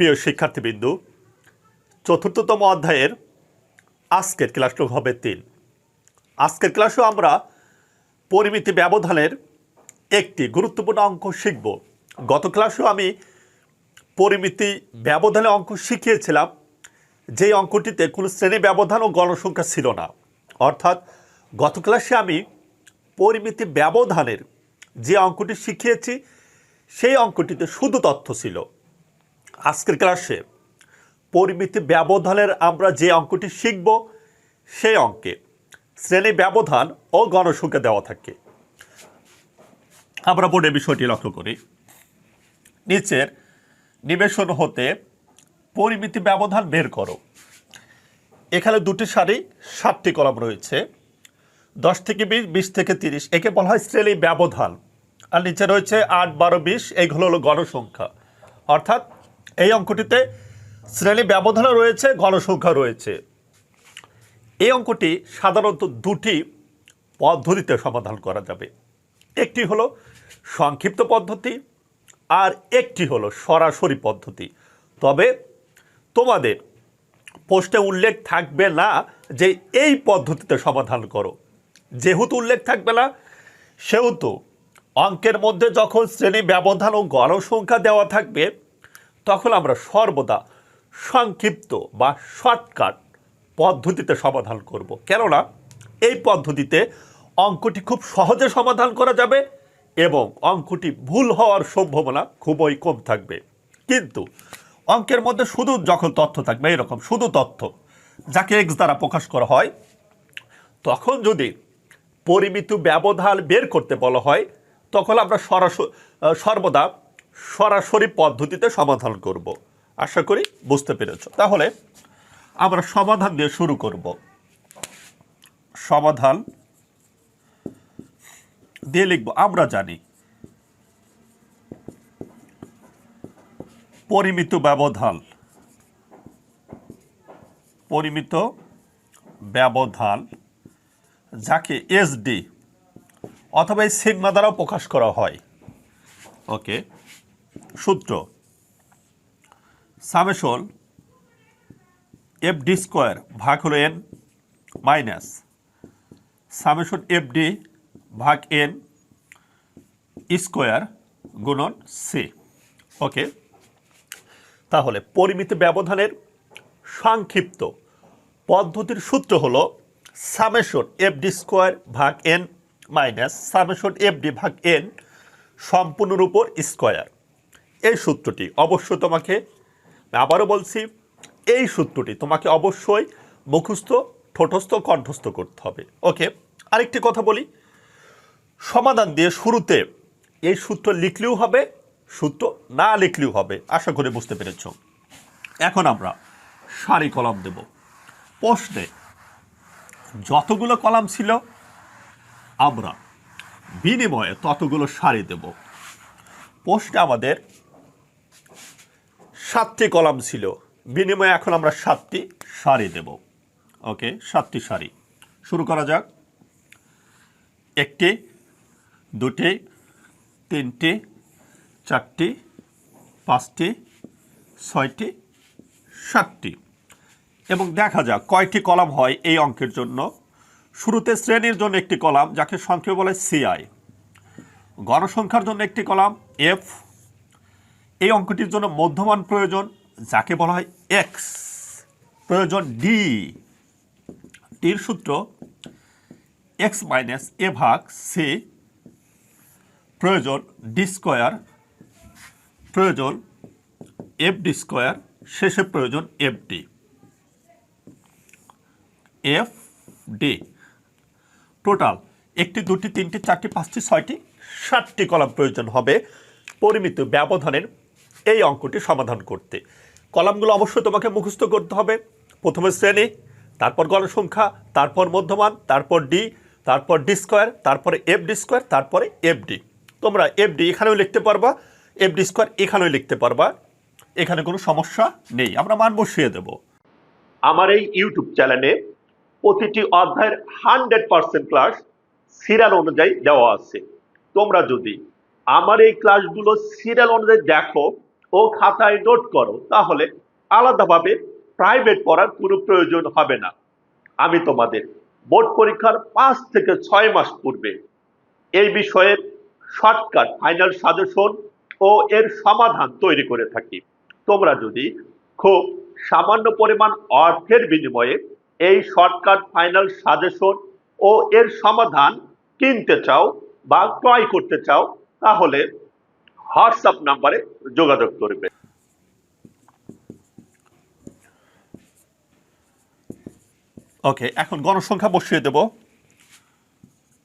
প্রিয় শিক্ষার্থীবৃন্দু, চতুর্থতম অধ্যায়ের আজকের ক্লাসটি হবে তিন। আজকের ক্লাসেও আমরা পরিমিতি ব্যবধানের একটি গুরুত্বপূর্ণ অঙ্ক শিখব। গত ক্লাসেও আমি পরিমিতি ব্যবধানে অঙ্ক শিখিয়েছিলাম, যেই অঙ্কটিতে কোনো শ্রেণি ব্যবধান ও গণসংখ্যা ছিল না। অর্থাৎ গত ক্লাসে আমি পরিমিতি ব্যবধানের যে অঙ্কটি শিখিয়েছি, সেই অঙ্কটিতে শুধু তথ্য ছিল। আজকের ক্লাসে পরিমিতি ব্যবধানের আমরা যে অঙ্কটি শিখব, সেই অঙ্কে শ্রেণি ব্যবধান ও গণসংখ্যা দেওয়া থাকে। আমরা বোর্ডে বিষয়টি লক্ষ্য করি। নিচের নিবেশন হতে পরিমিতি ব্যবধান বের করো। এখানে দুটি সারি, সাতটি কলম রয়েছে। দশ থেকে বিশ বিশ থেকে তিরিশ, একে বলা হয় শ্রেণি ব্যবধান। আর নিচে রয়েছে আট, বারো, বিশ এইগুলো হলো গণসংখ্যা। অর্থাৎ এই অঙ্কটিতে শ্রেণি ব্যবধানও রয়েছে গণসংখ্যা রয়েছে। এই অঙ্কটি সাধারণত দুটি পদ্ধতিতে সমাধান করা যাবে। একটি হলো সংক্ষিপ্ত পদ্ধতি আর একটি হলো সরাসরি পদ্ধতি। তবে তোমাদের পোস্টে উল্লেখ থাকবে না যে এই পদ্ধতিতে সমাধান করো। যেহেতু উল্লেখ থাকবে না, সেহেতু অঙ্কের মধ্যে যখন শ্রেণি ব্যবধান ও গণসংখ্যা দেওয়া থাকবে তখন আমরা সর্বদা সংক্ষিপ্ত বা শর্টকাট পদ্ধতিতে সমাধান করব। কেননা এই পদ্ধতিতে অঙ্কটি খুব সহজে সমাধান করা যাবে এবং অঙ্কটি ভুল হওয়ার সম্ভাবনা খুবই কম থাকবে। কিন্তু অঙ্কের মধ্যে শুধু যখন তথ্য থাকবে এরকম শুধু তথ্য যাকে এক্স দ্বারা প্রকাশ করা হয়, তখন যদি পরিমিত ব্যবধান বের করতে বলা হয়, তখন আমরা সরাসরি সর্বদা সরাসরি পদ্ধতিতে সমাধান করব। আশা করি বুঝতে পেরেছ। তাহলে আমরা সমাধান দিয়ে শুরু করব। সমাধান দিয়ে লিখব, আমরা জানি পরিমিত ব্যবধান পরিমিত ব্যবধান যাকে এসডি অথবা এই সিগমা দ্বারাও প্রকাশ করা হয়। ওকে সূত্র। সামেশন এফ ডি স্কোয়ার ভাগ হলো N minus summation F D ভাগ এন স্কোয়ার গুণন সি। ওকে? তাহলে পরিমিত ব্যবধানের সংক্ষিপ্ত পদ্ধতির সূত্র হলো সামেশন এফ ডি স্কোয়ার ভাগ N minus summation F D ভাগ এন সম্পূর্ণর উপর স্কোয়ার। এই সূত্রটি অবশ্যই তোমাকে আবারও বলছি, এই সূত্রটি তোমাকে অবশ্যই মুখস্থ, ঠোঁটস্থ, কণ্ঠস্থ করতে হবে। ওকে, আরেকটি কথা বলি। সমাধান দিয়ে শুরুতে এই সূত্র লিখলেও হবে, সূত্র না লিখলেও হবে, আশা করে বুঝতে পেরেছ। এখন আমরা সারি কলাম দেব। প্রশ্নে যতগুলো কলাম ছিল, আমরা বিনিময়ে ততগুলো সারি দেব। প্রশ্নে আমাদের সাতটি কলাম ছিল। বিনিময়ে এখন আমরা সাতটি সারি দেব। ওকে, সাতটি সারি। শুরু করা যাক। একটি, দুটি, তিনটি, চারটি, পাঁচটি, ছয়টি, সাতটি। এবং দেখা যাক কয়টি কলাম হয় এই অঙ্কের জন্য। শুরুতে শ্রেণির জন্য একটি কলাম, যাকে সংক্ষেপে বলে সিআই গণসংখ্যার জন্য একটি কলাম এফ এই অঙ্কটির জন্য মধ্যমান প্রয়োজন, যাকে বলা হয় এক্স প্রয়োজন ডি টির সূত্র এক্স মাইনাস এ ভাগ সি প্রয়োজন ডি স্কোয়ার প্রয়োজন এফ ডি স্কোয়ার শেষে প্রয়োজন F D F D total একটি, দুটি, তিনটি, চারটি, পাঁচটি, ছয়টি, সাতটি কলাম প্রয়োজন হবে। পরিমিত ব্যবধানের এই অঙ্কটি সমাধান করতে। কলামগুলো অবশ্যই তোমাকে মুখস্থ করতে হবে। প্রথমে শ্রেণি, তারপর গণসংখ্যা, তারপর মধ্যমান, তারপর ডি তারপর ডি স্কোয়ার তারপরে এফ ডি স্কোয়ার তারপরে এফ ডি তোমরা এফ ডি এখানেও লিখতে পারবা এফ ডি স্কোয়ার এখানেও লিখতে পারবা। এখানে কোনো সমস্যা নেই, আমরা মান বসিয়ে দেব। আমার এই ইউটিউব চ্যানেলে প্রতিটি অধ্যায়ের হান্ড্রেড পার্সেন্ট ক্লাস সিরিয়াল অনুযায়ী দেওয়া আছে। তোমরা যদি আমার এই ক্লাসগুলো সিরিয়াল অনুযায়ী দেখো ও খাতায় নোট করো, তাহলে আলাদাভাবে প্রাইভেট পড়ার কোনো প্রয়োজন হবে না। আমি তোমাদের বোর্ড পরীক্ষার পাঁচ থেকে ছয় মাস পূর্বে এই বিষয়ের শর্টকাট ফাইনাল সাজেশন ও এর সমাধান তৈরি করে থাকি। তোমরা যদি খুব সামান্য পরিমাণ অর্থের বিনিময়ে এই শর্টকাট ফাইনাল সাজেশন ও এর সমাধান কিনতে চাও বা ক্রয় করতে চাও, তাহলে হোয়াটসঅ্যাপ নাম্বারে যোগাযোগ করবে। ওকে, এখন গণসংখ্যা বসিয়ে দেব।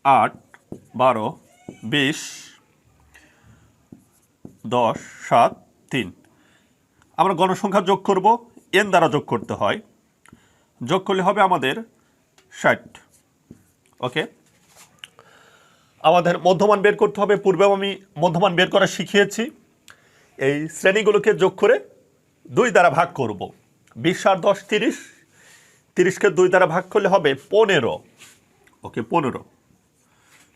আট, বারো, বিশ, দশ, সাত, তিন। আমরা গণসংখ্যা যোগ করব, এন দ্বারা যোগ করতে হয়। যোগ করলে হবে আমাদের ষাট। ওকে? আমাদের মধ্যমান বের করতে হবে। পূর্বেও আমি মধ্যমান বের করা শিখিয়েছি। এই শ্রেণীগুলোকে যোগ করে দুই দ্বারা ভাগ করব। বিশ আর দশ, তিরিশ। তিরিশকে দুই দ্বারা ভাগ করলে হবে পনেরো। ওকে, পনেরো।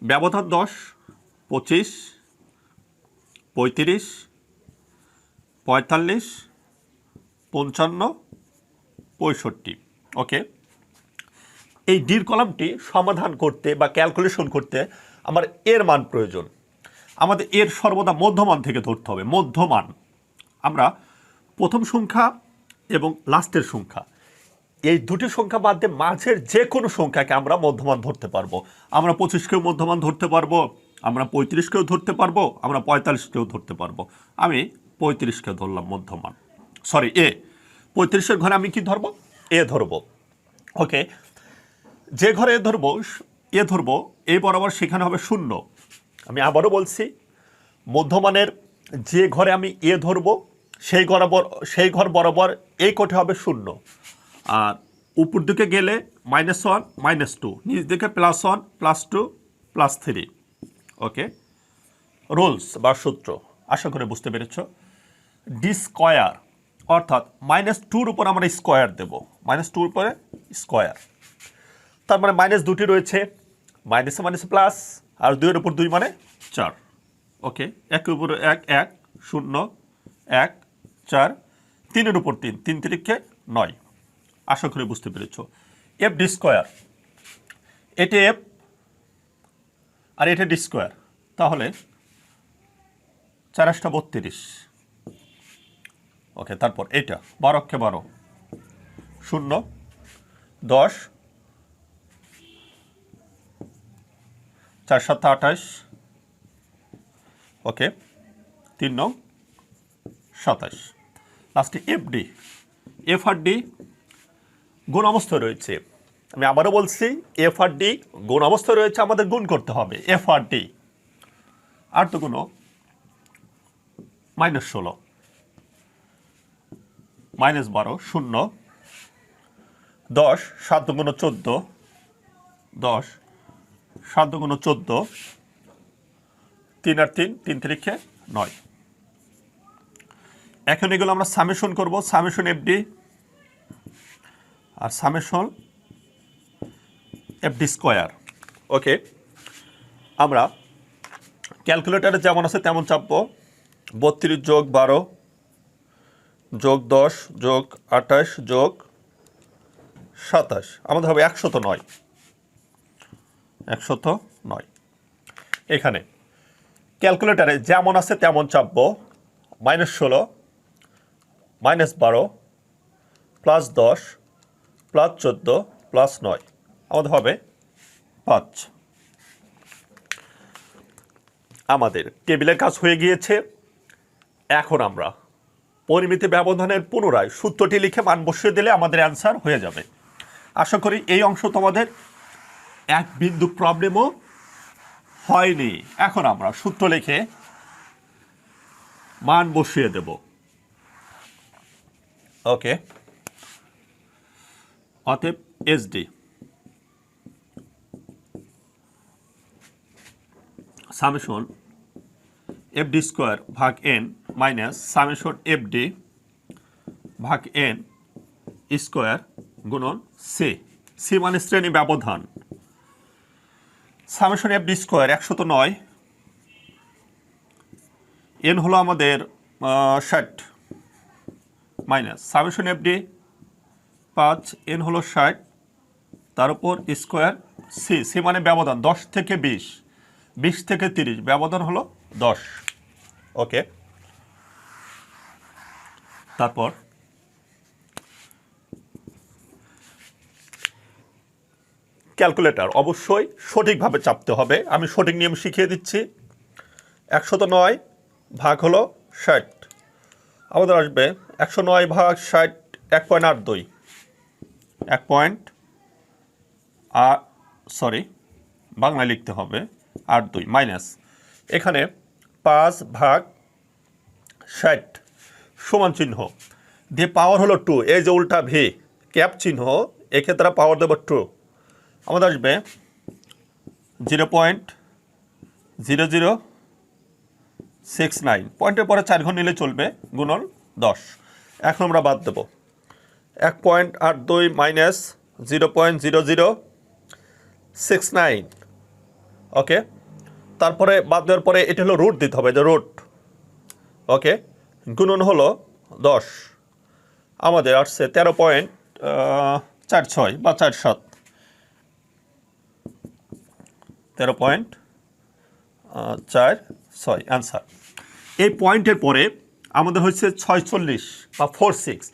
ব্যবধান দশ, পঁচিশ, পঁয়ত্রিশ, পঁয়তাল্লিশ, পঞ্চান্ন, পঁয়ষট্টি। ওকে? এই ডির কলামটি সমাধান করতে বা ক্যালকুলেশন করতে আমার এর মান প্রয়োজন। আমাদের এর সর্বদা মধ্যমান থেকে ধরতে হবে, মধ্যমান। আমরা প্রথম সংখ্যা এবং লাস্টের সংখ্যা। এই দুটি সংখ্যা বাদ দিয়ে মাঝের যে কোনো সংখ্যাকে আমরা মধ্যমান ধরতে পারব। আমরা পঁচিশকেও মধ্যমান ধরতে পারব, আমরা পঁয়ত্রিশকেও ধরতে পারব, আমরা পঁয়তাল্লিশকেও ধরতে পারব। আমি পঁয়ত্রিশকে ধরলাম মধ্যমান। সরি এ পঁয়ত্রিশের ঘরে আমি কি ধরবো? এ ধরবো। ওকে যে ঘরে ধরবো এ ধরবো এ বরাবর সেখানে হবে শূন্য। আমি আবারও বলছি, মধ্যমানের যে ঘরে আমি এ ধরবো, সেই বরাবর, সেই ঘর বরাবর এই কোঠে হবে শূন্য। আর উপর দিকে গেলে মাইনাস ওয়ান মাইনাস টু নিচ দিকে plus one plus two plus three okay rules বা সূত্র, আশা করে বুঝতে পেরেছ। ডি স্কয়ার অর্থাৎ মাইনাস টুর উপর আমরা স্কোয়ার দেব। মাইনাস টুর উপরে স্কোয়ার তার মানে মাইনাস দুটি রয়েছে। মাইনাসে মাইনাস প্লাস, আর দুইয়ের উপর দুই মানে চার। ওকে, একের উপর এক এক, শূন্য, এক, চার, তিনের উপর তিন তিন তিরিখে নয়। আশা করি বুঝতে পেরেছ। এফ ডি স্কোয়ার এটি এফ আর এটা ডি স্কোয়ার তাহলে চারাশটা বত্রিশ। ওকে, তারপর এটা বারোকে বারো। শূন্য, দশ চার সাত আঠাশ। ওকে, তিন নং সাতাশ। লাস্টে এফ ডি এফ আর ডি গুণ অবস্থায় রয়েছে। আমি আবারও বলছি এফ আর ডি গুণ অবস্থায় রয়েছে, আমাদের গুণ করতে হবে। এফ আর তো কোনো মাইনাস ষোলো। মাইনাস বারো, শূন্য। দশ, সাত দুগুণ চোদ্দ। দশ সাত দুগুণ চোদ্দ। তিন আর তিন তিন তিরিখে নয়। এখন এগুলো আমরা সামেশন করব। Summation FD. আর সামেশন এফডি স্কোয়ার। ওকে, আমরা ক্যালকুলেটারে যেমন আছে তেমন চাপবো। বত্রিশ যোগ বারো, যোগ দশ, যোগ আঠাশ, যোগ সাতাশ। আমাদের হবে একশত নয়। একশত নয়। এখানে ক্যালকুলেটারে যেমন আছে তেমন চাপবো। মাইনাস ষোলো, মাইনাস বারো, প্লাস দশ, প্লাস চোদ্দ, প্লাস নয়। আমাদের হবে পাঁচ। আমাদের টেবিলের কাজ হয়ে গিয়েছে। এখন আমরা পরিমিতি ব্যবধানের পুনরায় সূত্রটি লিখে মান বসিয়ে দিলে আমাদের অ্যান্সার হয়ে যাবে। আশা করি এই অংশ তোমাদের এক বিন্দু প্রবলেমও হয়নি। এখন আমরা সূত্র লিখে মান বসিয়ে দেব। ওকে অতএব SD summation F D square ভাগ N minus summation F D ভাগ এন স্কোয়ার গুণন সি সি মানে শ্রেণি ব্যবধান। সামেশন এফ ডি স্কোয়ার একশত নয়। এন হলো আমাদের ষাট মাইনাস। সামেশন এফ ডি পাঁচ, এন হলো ষাট, তার উপর স্কোয়ার সি সি মানে ব্যবধান, দশ থেকে বিশ বিশ থেকে তিরিশ, ব্যবধান হলো দশ। ওকে। তারপর ক্যালকুলেটর অবশ্যই সঠিকভাবে চাপতে হবে। আমি সঠিক নিয়ম শিখিয়ে দিচ্ছি। একশত নয় ভাগ হলো ষাট। আমাদের আসবে একশো নয় ভাগ ষাট, এক পয়েন্ট আট দুই। এক পয়েন্ট আট, সরি, বাংলায় লিখতে হবে আট দুই, মাইনাস। এখানে পাঁচ ভাগ ষাট সমান চিহ্ন। দিয়ে পাওয়ার হলো টু এই যে উল্টা ভি ক্যাপ চিহ্ন, এক্ষেত্রে পাওয়ার দেবো টু আমাদের আসবে zero point zero zero six nine. পয়েন্টের পরে চার ঘর নিলে চলবে গুণন দশ। এখন আমরা বাদ দেবো। এক পয়েন্ট আট দুই minus zero point zero zero six nine. Okay? তারপরে বাদ দেওয়ার পরে এটা হলো রুট দিতে হবে, যে রুট। ওকে? গুণন হলো দশ। আমাদের আসছে তেরো পয়েন্ট চার ছয় বা চার সাত। তেরো পয়েন্ট চার ছয় অ্যান্সার এই পয়েন্টের পরে আমাদের হচ্ছে ছয়চল্লিশ বা ফোর সিক্স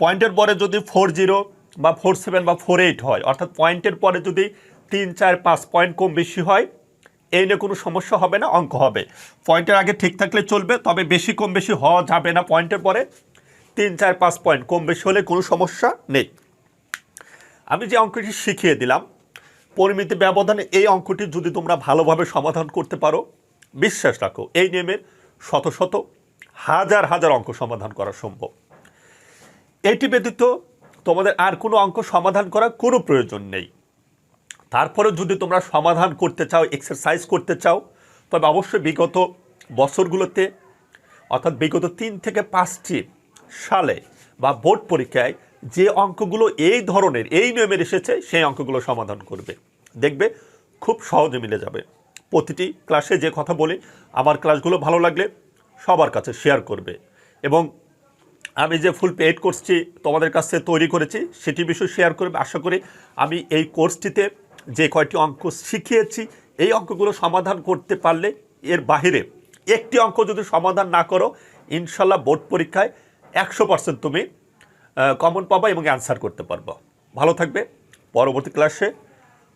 পয়েন্টের পরে যদি ফোর জিরো বা ফোর সেভেন বা ফোর এইট হয়, অর্থাৎ পয়েন্টের পরে যদি তিন, চার, পাঁচ পয়েন্ট কম বেশি হয়, এই নিয়ে কোনো সমস্যা হবে না, অঙ্ক হবে। পয়েন্টের আগে ঠিক থাকলে চলবে, তবে বেশি কম বেশি হওয়া যাবে না পয়েন্টের পরে। তিন, চার, পাঁচ পয়েন্ট কম বেশি হলে কোনো সমস্যা নেই। আমি যে অঙ্কটি শিখিয়ে দিলাম পরিমিতি ব্যবধানে এই অঙ্কটি যদি তোমরা ভালোভাবে সমাধান করতে পারো, বিশ্বাস রাখো, এই নিয়মের শত শত, হাজার হাজার অঙ্ক সমাধান করা সম্ভব। এটি ব্যতীত তোমাদের আর কোনো অঙ্ক সমাধান করার কোনো প্রয়োজন নেই। তারপরে যদি তোমরা সমাধান করতে চাও এক্সারসাইজ করতে চাও, তবে অবশ্যই বিগত বছরগুলোতে, অর্থাৎ বিগত তিন থেকে পাঁচটি সালে বা বোর্ড পরীক্ষায় যে অঙ্কগুলো এই ধরনের, এই নিয়মের এসেছে, সেই অঙ্কগুলো সমাধান করবে। দেখবে খুব সহজে মিলে যাবে। প্রতিটি ক্লাসে যে কথা বলি, আমার ক্লাসগুলো ভালো লাগলে সবার কাছে শেয়ার করবে। এবং আমি যে ফুল পেড কোর্সটি তোমাদের কাছে তৈরি করেছি সেটি বিষয়ে শেয়ার করবে। আশা করি আমি এই কোর্সটিতে যে কয়টি অঙ্ক শিখিয়েছি, এই অঙ্কগুলো সমাধান করতে পারলে এর বাহিরে একটি অঙ্ক যদি সমাধান না করো, ইনশাল্লাহ বোর্ড পরীক্ষায় একশো পার্সেন্ট তুমি কমন পাবা এবং অ্যান্সার করতে পারব। ভালো থাকবে। পরবর্তী ক্লাসে